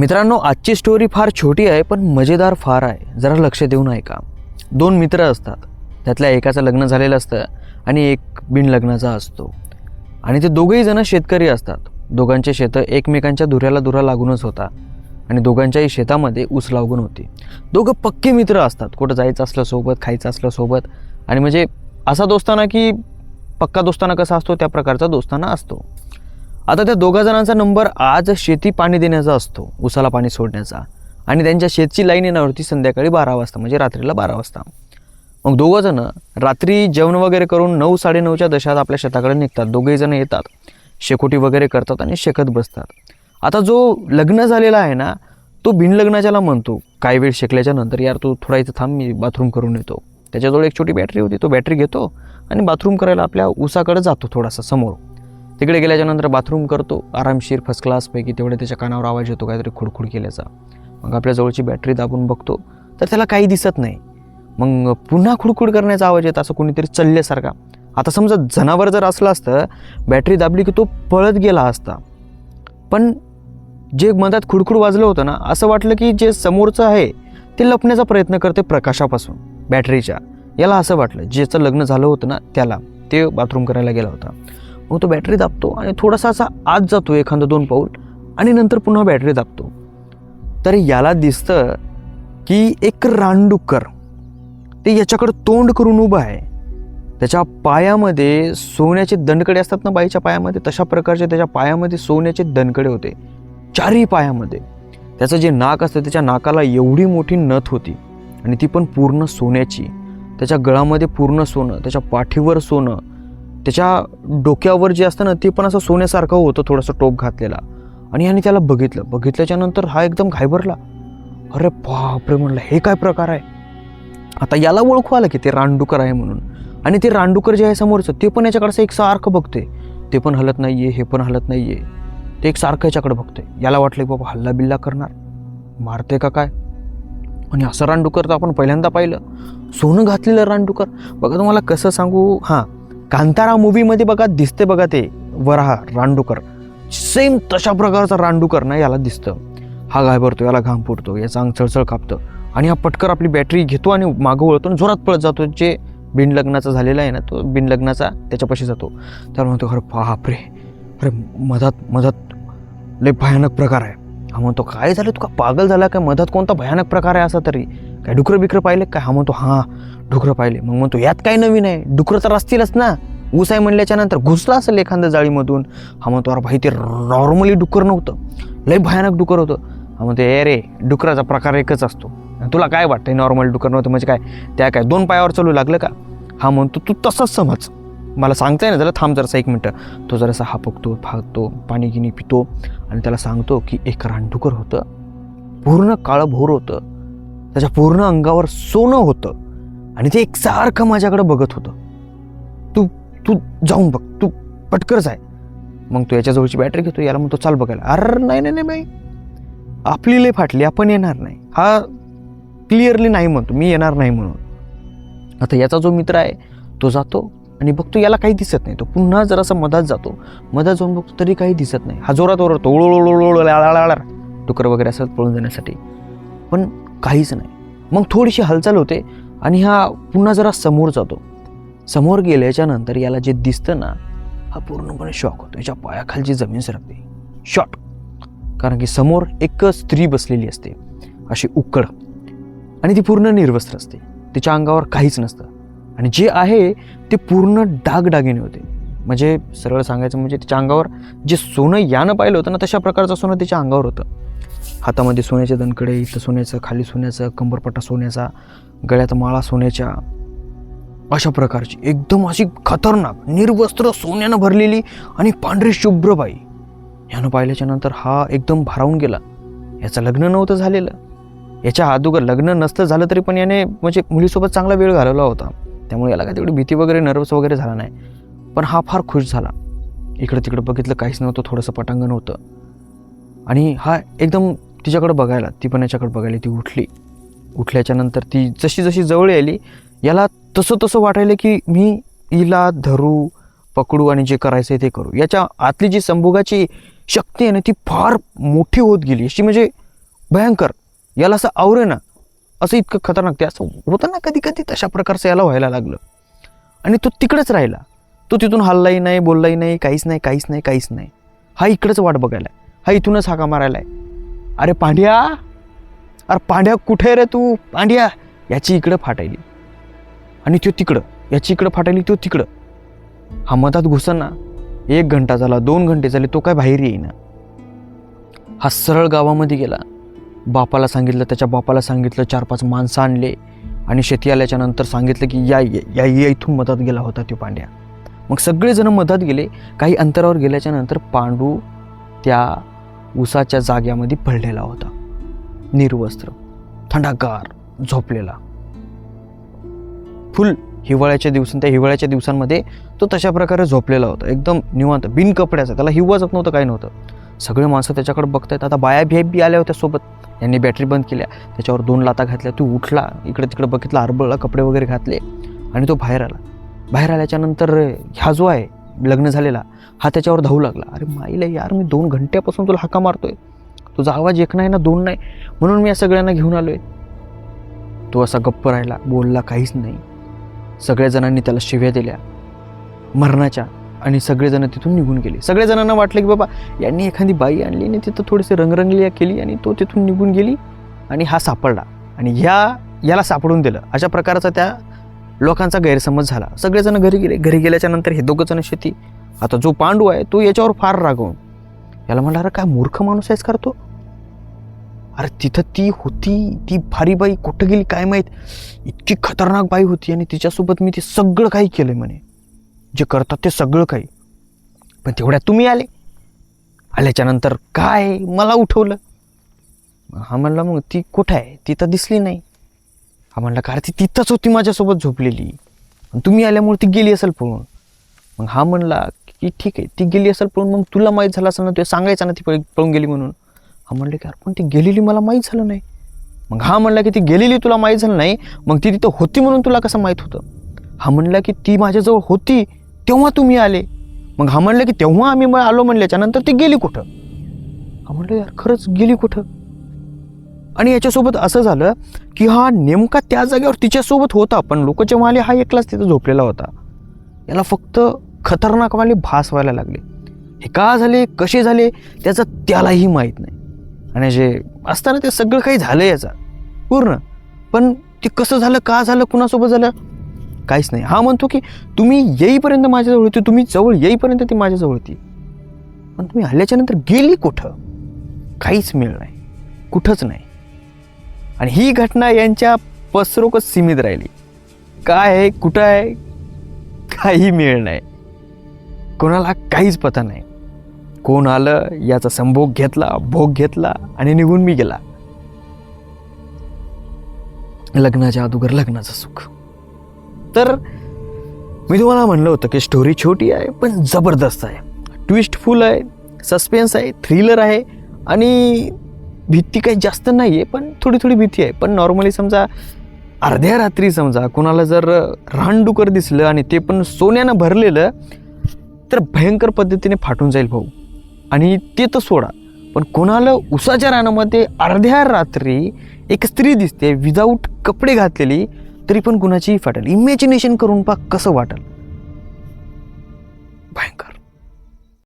मित्रांनो आजची स्टोरी फार छोटी आहे पण मजेदार फार आहे. जरा लक्ष देऊन ऐका. दोन मित्र असतात. त्यातल्या एकाचं लग्न झालेलं असतं आणि एक बिन लग्नाचा असतो. आणि ते दोघेही जण शेतकरी असतात. दोघांचे शेतं एकमेकांच्या धुऱ्याला धुरा लागूनच होता. आणि दोघांच्याही शेतामध्ये ऊस लागून होती. दोघं पक्के मित्र असतात. कुठं जायचं असलं सोबत खायचं असलं सोबत. आणि म्हणजे असा दोस्ताना की पक्का दोस्ताना कसा असतो त्या प्रकारचा दोस्ताना असतो. आता त्या दोघा जणांचा नंबर आज शेती पाणी देण्याचा असतो उसाला पाणी सोडण्याचा. आणि त्यांच्या शेतची लाईन येणार होती संध्याकाळी बारा वाजता म्हणजे रात्रीला बारा वाजता. मग दोघंजणं रात्री जेवण वगैरे करून नऊ साडेनऊच्या दशात आपल्या शेताकडे निघतात. दोघेजणं येतात. शेकोटी वगैरे करतात आणि शेकत बसतात. आता जो लग्न झालेला आहे ना तो बिनलग्नाच्याला म्हणतो. काही वेळ शेकल्याच्या नंतर यार तू थोडा इथं थांब मी बाथरूम करून येतो. त्याच्याजवळ एक छोटी बॅटरी होती तो बॅटरी घेतो आणि बाथरूम करायला आपल्या उसाकडे जातो थोडासा समोर. तिकडे गेल्याच्यानंतर बाथरूम करतो. आरामशीर फर्स्ट क्लासपैकी तेवढे त्याच्या कानावर आवाज येतो काहीतरी खुडखुड केल्याचा. मग आपल्या जवळची बॅटरी दाबून बघतो. तर त्याला काही दिसत नाही. मग पुन्हा खुडखुड करण्याचा आवाज येत असं कोणीतरी चल्ल्यासारखा. आता समजा जनावर जर असलं असतं बॅटरी दाबली की तो पळत गेला असता. पण जे मधात खुडखुड वाजलं होतं ना असं वाटलं की जे समोरचं आहे ते लपण्याचा प्रयत्न करते प्रकाशापासून बॅटरीच्या याला असं वाटलं ज्याचं लग्न झालं होतं ना त्याला. ते बाथरूम करायला गेला होता. मग तो बॅटरी दाबतो आणि थोडासा असा आत जातो एखादं दोन पाऊल आणि नंतर पुन्हा बॅटरी दाबतो. तर याला दिसतं की एक रानडुक्कर ते याच्याकडं तोंड करून उभं आहे. त्याच्या पायामध्ये सोन्याचे दणकडे असतात ना बाईच्या पायामध्ये तशा प्रकारचे त्याच्या पायामध्ये सोन्याचे दणकडे होते. चारही पायामध्ये. त्याचं जे नाक असतं त्याच्या नाकाला एवढी मोठी नथ होती आणि ती पण पूर्ण सोन्याची. त्याच्या गळामध्ये पूर्ण सोनं त्याच्या पाठीवर सोनं त्याच्या डोक्यावर जे असतं ना ते पण असं सोन्यासारखं होतं थोडंसं टोप घातलेला. आणि याने त्याला बघितलं. बघितल्याच्यानंतर हा एकदम घायबरला अरे बापरे म्हणलं हे काय प्रकार आहे? आता याला ओळखू आलं की ते रानडुकर आहे म्हणून. आणि ते रानडुकर जे आहे समोरचं ते पण याच्याकडचं असं एक सारखं बघते ते पण हलत नाही आहे हे पण हलत नाही आहे ते एक सारखं याच्याकडे बघते याला वाटलं की बाबा हल्ला बिल्ला करणार. मारते का काय? आणि असं रानडुकर तर आपण पहिल्यांदा पाहिलं. सोनं घातलेलं रानडुकर. बघा तुम्हाला कसं सांगू? हां. कांतारा मूवीमध्ये बघा दिसते बघा ते वराहा रांडूकर सेम तशा प्रकारचा रांडूकर ना याला दिसतं. हा घाबरतो याला घाम फुटतो याचा अंग चळचळ कापतं. आणि हा पटकर आपली बॅटरी घेतो आणि मागं वळतो आणि जोरात पळत जातो. जे बिनलग्नाचा झालेला आहे ना तो बिनलग्नाचा त्याच्यापाशी जातो. त्याला म्हणतो अरे बापरे! अरे मधात मधात लय भयानक प्रकार आहे. हा म्हणतो काय झालं? तू का पागल झाला? काय मधात कोणता भयानक प्रकार आहे असा तरी? काय डुकरं बिकरं पाहिले काय हा म्हणतो हां डुकरं पाहिले. मग म्हणतो यात काय नवीन आहे? डुकरं तर असतीलच ना. ऊस आहे म्हणल्याच्या नंतर घुसला असेल एखाद्या जाळीमधून. हा म्हणतो अरे भाई ते नॉर्मली डुकर नव्हतं. लय भयानक डुकर होतं. हा म्हणतो ए रे डुकराचा प्रकार एकच असतो. तुला काय वाटतं नॉर्मल डुकर नव्हतं? म्हणजे काय? त्या काय दोन पायावर चालू लागलं का? हा म्हणतो तू तसंच समज. मला सांगताय ना जरा थांब जरासा एक मिनटं. तो जरासा हापकतो फागतो पाणी गिनी पितो आणि त्याला सांगतो की एक रानडुकर होतं. पूर्ण काळं भोर होतं. त्याच्या पूर्ण अंगावर सोनं होतं. आणि ते एकसारखं माझ्याकडे बघत होतं. तू तू जाऊन बघ तू पटकरच आहे. मग तो याच्याजवळची बॅटरी घेतो याला म्हणतो चाल बघायला. अरे नाही नाही नाही बाई आपली लय फाटली आपण येणार नाही. हा क्लिअरली नाही म्हणतो मी येणार नाही म्हणून. आता याचा जो मित्र आहे तो जातो आणि बघतो याला काही दिसत नाही. तो पुन्हा जरासा मधात जातो. मधात जाऊन बघतो तरी काही दिसत नाही. हा जोरात ओरडतो ओळोळोळोळ डुकर वगैरे असं पळून जाण्यासाठी पण काहीच नाही. मग थोडीशी हालचाल होते आणि हा पुन्हा जरा समोर जातो. समोर गेल्याच्यानंतर याला जे दिसतं ना हा पूर्णपणे शॉक होतो. याच्या पायाखालची जमीन सरकते. शॉट कारण की समोर एक स्त्री बसलेली असते. अशी उकड आणि ती पूर्ण निर्वस्त्र असते. तिच्या अंगावर काहीच नसतं. आणि जे आहे ते पूर्ण डागडागिने होते. म्हणजे सरळ सांगायचं म्हणजे तिच्या अंगावर जे सोनं यानं पाहिलं होतं ना तशा प्रकारचं सोनं तिच्या अंगावर होतं. हातामध्ये सोन्याचे दणकडे इथं सोन्याचं खाली सोन्याचं कंबरपट्टा सोन्याचा गळ्यात माळा सोन्याच्या अशा प्रकारची. एकदम अशी खतरनाक निर्वस्त्र सोन्यानं भरलेली आणि पांढरी शुभ्र बाई. यानं पाहिल्याच्या नंतर हा एकदम भारावून गेला. याचं लग्न नव्हतं झालेलं. याच्या अगोदर लग्न नसतं झालं तरी पण याने म्हणजे मुलीसोबत चांगला वेळ घालवला होता. त्यामुळे याला काय तेवढी भीती वगैरे नर्वस वगैरे झाला नाही. पण हा फार खुश झाला. इकडं तिकडं बघितलं काहीच नव्हतं थोडंसं पटांगण होतं. आणि हा एकदम तिच्याकडं बघायला ती पण याच्याकडे बघायला ती उठली. उठल्याच्यानंतर ती जशी जशी जवळ यायली याला तसं तसं वाटायलं की मी हिला धरू पकडू आणि जे करायचं आहे ते करू. याच्या आतली जी संभोगाची शक्ती आहे ना ती फार मोठी होत गेली. अशी म्हणजे भयंकर. याला असं आवरे ना असं इतकं खतरनाक ते असं होतं ना कधी कधी तशा प्रकारचं याला व्हायला लागलं. आणि तो तिकडेच राहिला. तो तिथून हल्लाही नाही बोललाही नाही काहीच नाही काहीच नाही काहीच नाही. हा इकडेच वाट बघायला. हा इथूनच हाका आहे अरे पांड्या! अरे पांड्या कुठे आहे रे तू? पांड्या! याची इकडं फाटायली. आणि तो तिकडं. याची इकडं फाटायली तो तिकडं. हा मधात घुसना एक घंटा झाला दोन घंटे झाले तो काय बाहेर येईना. हा सरळ गावामध्ये गेला. बापाला सांगितलं त्याच्या बापाला सांगितलं चार पाच माणसं आणले आणि शेती आल्याच्यानंतर सांगितलं की या या या इथून मधात गेला होता तो पांड्या. मग सगळेजण मधात गेले. काही अंतरावर गेल्याच्यानंतर पांडू त्या उसाच्या जाग्यामध्ये पडलेला होता. निर्वस्त्र थंडागार झोपलेला. फुल हिवाळ्याच्या दिवसां त्या हिवाळ्याच्या दिवसांमध्ये तो तशा प्रकारे झोपलेला होता. एकदम निवांत बिन कपड्याचा त्याला हिवा जात नव्हतं काही नव्हतं. सगळे माणसं त्याच्याकडे बघतायत. आता बाया बिया बी आल्या होत्या सोबत. यांनी बॅटरी बंद केल्या. त्याच्यावर दोन लाता घातल्या. तो उठला इकडे तिकडे बघितला आरबळला कपडे वगैरे घातले आणि तो बाहेर आला. बाहेर आल्याच्यानंतर ह्या जो आहे लग्न झालेला हा त्याच्यावर धावू लागला. अरे माईला यार मी दोन घंट्यापासून तुला हाका मारतोय. तुझा आवाज एक नाही ना दोन नाही. म्हणून मी या सगळ्यांना घेऊन आलो आहे तो असा गप्प राहिला बोलला काहीच नाही. सगळ्याजणांनी त्याला शिव्या दिल्या. मरणाच्या आणि सगळेजण तिथून निघून गेले. सगळ्याजणांना वाटलं की बाबा यांनी एखादी बाई आणली आणि तिथं थोडीशी रंगरंगली केली आणि तो तिथून निघून गेली आणि हा सापडला. आणि ह्या याला सापडून दिलं. अशा प्रकारचा त्या लोकांचा गैरसमज झाला. सगळेजण घरी गेले. घरी गेल्याच्यानंतर हे दोघंजण शेती. आता जो पांडू आहे तो याच्यावर फार रागवून. याला म्हणला अरे काय मूर्ख माणूस आहेस करतो अरे तिथं ती होती. ती भारी बाई कुठं गेली काय माहीत? इतकी खतरनाक बाई होती आणि तिच्यासोबत मी ते सगळं काही केलं म्हणे. जे करतात ते सगळं काही. पण तेवढ्यात तुम्ही आले. आल्याच्यानंतर काय? मला उठवलं. हा म्हणला मग ती कुठं आहे? ती तर दिसली नाही. हा म्हणला का अरे ती तिथंच होती माझ्यासोबत झोपलेली. आणि तुम्ही आल्यामुळे ती गेली असेल पळून. मग हा म्हणला की ठीक आहे ती गेली असेल पळून मग तुला माहीत झालं असेल ना तुला सांगायचं ना ती पळून गेली म्हणून. हा म्हणलं की अरे पण ती गेलेली मला माहीत झालं नाही. मग हा म्हणला की ती गेलेली तुला माहीत झालं नाही मग ती तिथं होती म्हणून तुला कसं माहीत होतं? हा म्हणला की ती माझ्याजवळ होती तेव्हा तुम्ही आले. मग हा म्हणलं की तेव्हा आम्ही मग आलो म्हणल्याच्यानंतर ती गेली कुठं? हा म्हणलं यार खरंच गेली कुठं? आणि याच्यासोबत असं झालं की हा नेमका त्या जागेवर तिच्यासोबत होता पण लोकच्या माले हा एकलाच तिथं झोपलेला होता. याला फक्त खतरनाकवाले भास व्हायला लागले. हे का झाले कसे झाले त्याचं त्यालाही माहीत नाही. आणि जे असताना ते सगळं काही झालं याचा. पूर्ण. पण ते कसं झालं का झालं कुणासोबत झालं? काहीच नाही. हा म्हणतो की तुम्ही येईपर्यंत माझ्याजवळ होती तुम्ही जवळ येईपर्यंत ती माझ्याजवळ होती. पण तुम्ही हल्ल्याच्या नंतर गेली कुठं? काहीच मिळ नाही. कुठंच नाही. आणि ही घटना यांच्या पसरोकच सीमित राहिली. काय आहे कुठं आहे काही मिळ नाही. कोणाला काहीच पता नाही. कोण आलं याचा संभोग घेतला भोग घेतला आणि निघून मी गेला. लग्नाच्या अगोदर लग्नाचं सुख. तर मी तुम्हाला म्हणलं होतं की स्टोरी छोटी आहे पण जबरदस्त आहे. ट्विस्टफुल आहे सस्पेन्स आहे थ्रिलर आहे आणि भीती काही जास्त नाही आहे पण थोडी थोडी भीती आहे. पण नॉर्मली समजा अर्ध्या रात्री समजा कुणाला जर रानडुकर दिसलं आणि ते पण सोन्यानं भरलेलं तर भयंकर पद्धतीने फाटून जाईल भाऊ. आणि ते तर सोडा. पण कोणाला उसाच्या रानामध्ये अर्ध्या रात्री एक स्त्री दिसते विदाऊट कपडे घातलेली तरी पण कुणाचीही फाटेल. इमॅजिनेशन करून पा कसं वाटेल. भयंकर.